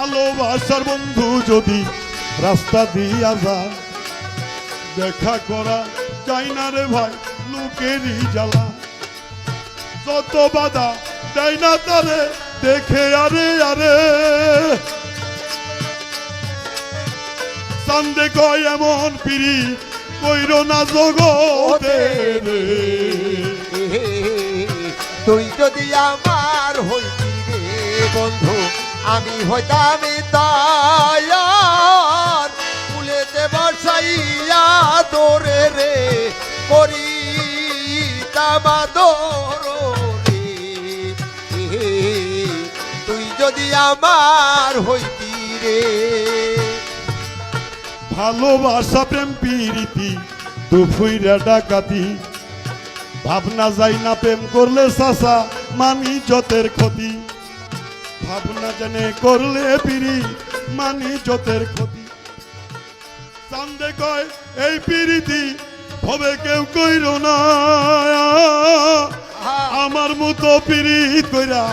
ভালোবাসার বন্ধু যদি রাস্তা দিয়া যায়, দেখা করা চাই না রে ভাই, লোকেরই জ্বালা। যত বাধা দেয় না তারে দেখে আরে আরে। চান্দে কয় এমন পিড়ি কইর না জগতে তুই যদি বন্ধু আমি হইতাম তায়ার, ফুলেতে বসাইয়া দোরে রে করি তামাদর রে। তুই যদি আমার হইতি রে। ভালোবাসা, প্রেম, পিরিতি দুফুইরা ডাকাতি। ভাবনা যাই না প্রেম করলে সাসা মানি যতের ক্ষতি। ভাবনা জানে করলে পিড়ি মানি যতের ক্ষতি। চান্দে কয় এই পিরিতি হবে কেউ কইর না। আমার মতো পিরিত কইরা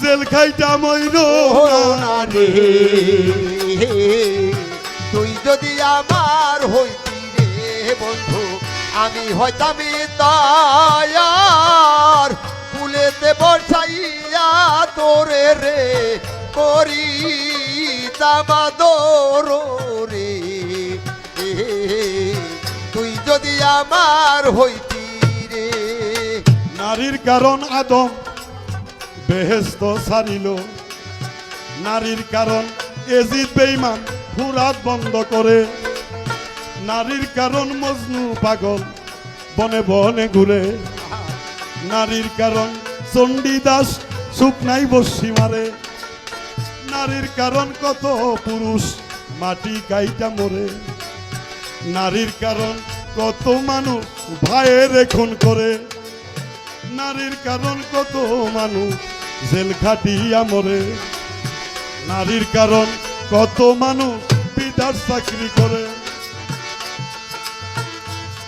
জেল খাইটা মইর না। রে তুই যদি আমার হইতি রে বন্ধু আমি হইতাম তায়ার ফুলেতে বসাইয়া তোরে রে, করি তামাদর রে তুই যদি আমার হইতি রে। নারীর কারণ আদম বেহেস্ত সারিল নারীর কারণ এজিদ বেইমান ফুরাত বন্ধ করে। নারীর কারণ মজনু পাগল বনে বনে ঘুরে। নারীর কারণ চণ্ডীদাস শুকনাই বসি মারে। নারীর কারণ কত পুরুষ, মাটি গাইটা মরে। নারীর কারণ কত মানুষ ভাইয়ের এখন করে। নারীর কারণ কত মানুষ জেল খাটিয়া মরে। নারীর কারণ কত মানুষ পিতার চাকরি করে।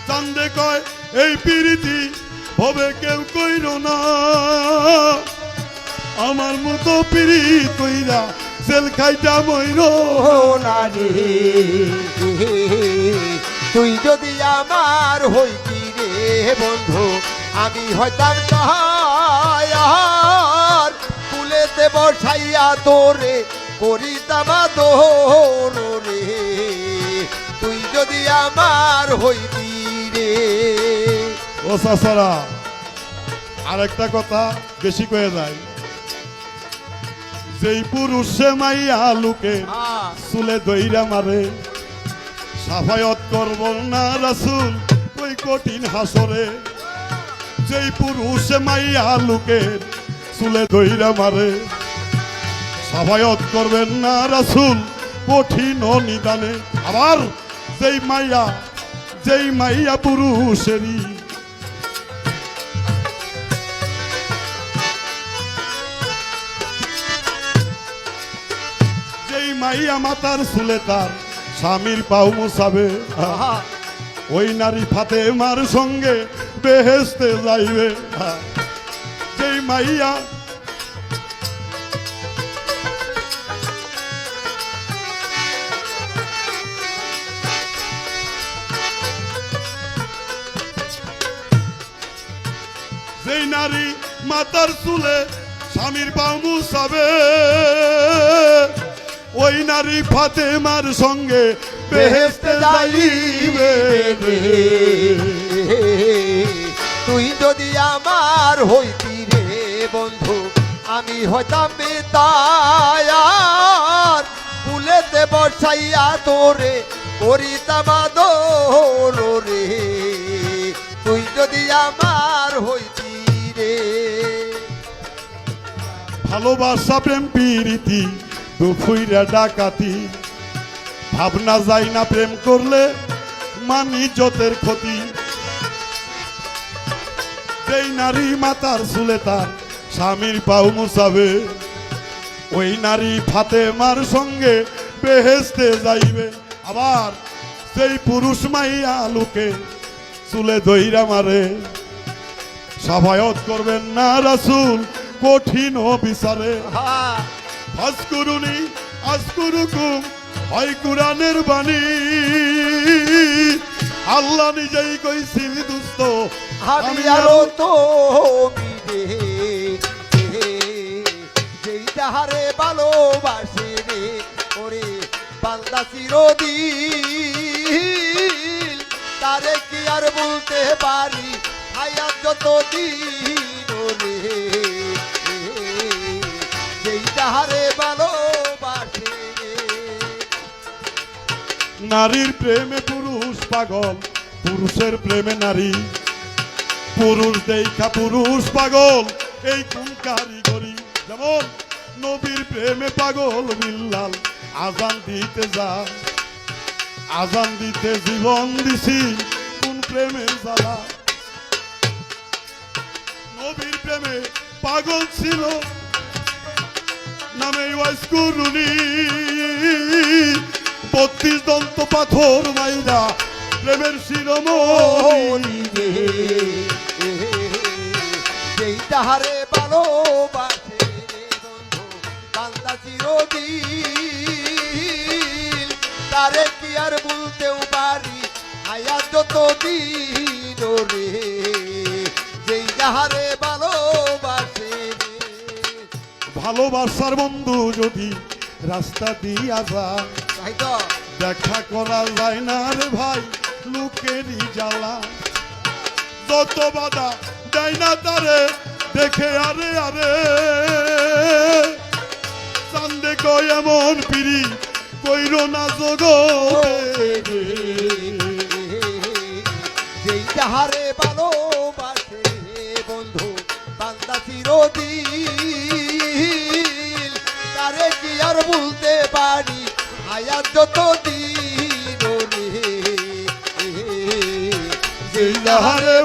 চান্দে কয়, এই পিরিতি হবে কেউ কইর না। আমার মতো পিড়ি কইরা জেল খাইটা মইর না রে। তুই যদি আমার হইতি রে বন্ধু, আমি হইতাম তাহার। ফুলেতে বসাইয়া তোরে করিতাম তোর রে। তুই যদি আমার হইতি রে ও সাসারা আরেকটা কথা বেশি কয়ে যায়। যেই পুরুষে মাইয়া লুকে চুলে দইরা মারে সাফায়ত করব না রাসুল ওই কঠিন হাসরে। যেই পুরুষে মাইয়া লুকে চুলে দইরা মারে সাফায়ত করবেন না রাসুল কঠিন নিদানে। আবার যেই মাইয়া যেই মাইয়া পুরুষেরই মাইয়া মাতার চুলে তার স্বামীর পাও মুসাবে ওই নারী ফাতে মার সঙ্গে বেহেস্তে যাইবে। যেই মাইয়া যেই নারী মাতার চুলে স্বামীর পাও মুসাবে ওই নারী ফাতেমার সঙ্গে বেহেস্তে যাইবে। রে। তুই যদি আমার হইতি রে বন্ধু আমি হইতাম তায়ার ফুলেতে বসাইয়া তোরে করিতাম আদর রে। তুই যদি আমার হইতি রে। ভালোবাসা প্রেম পিরিতি দুফুইরা ডাকাতি। ভাবনা যায় না প্রেম করলে, মানি যতের ক্ষতি। যেই নারী মাতার চুলে তার স্বামীর পাও মুসাবে ওই নারী ফাতেমার সঙ্গে বেহেস্তে যাইবে। আবার সেই পুরুষ মাইয়া লোকে চুলে দইরা মারে। সাফায়ত করবেন না রাসুল, কঠিন বিচারে হা হয় কুরআনের বাণী। আল্লাহ নিজেই কইছিল দুস্ত আমি আরও তো যেই তাহারে ভালোবাসে রে ওরে বান্দা চিরদিন। তারে কি আর বলতে পারি হায়াত যত দিন রে নারীর প্রেমে পুরুষ পাগল, পুরুষের প্রেমে নারী। পুরুষ দেখা পুরুষ পাগল, এই কোন কারিগরি যেমন নবীর প্রেমে পাগল বিল্লাল, আজান দিতে যা আজান দিতে জীবন দিছি, কোন প্রেমের জ্বালা। নবীর প্রেমে পাগল ছিল, নামে ওয়াইস করুনি। বত্রিশ দন্ত পাথর মাইরা প্রেমের শিরোমণি রে। তাহারে চিরদিন। তারে কি আর বলতেও পারি হায়াত যত দিন রে। যেই তাহারে ভালোবাসে ভালোবাসার বন্ধু যদি রাস্তা দিয়া যায় তো দেখা করা যায় না রে ভাই, লোকেরই জ্বালা। যত বাধা দেয় না তারে, দেখে আরে আরে। চান্দে কয় এমন পিড়ি কইল না জগতে। যত দিন রে যাহারে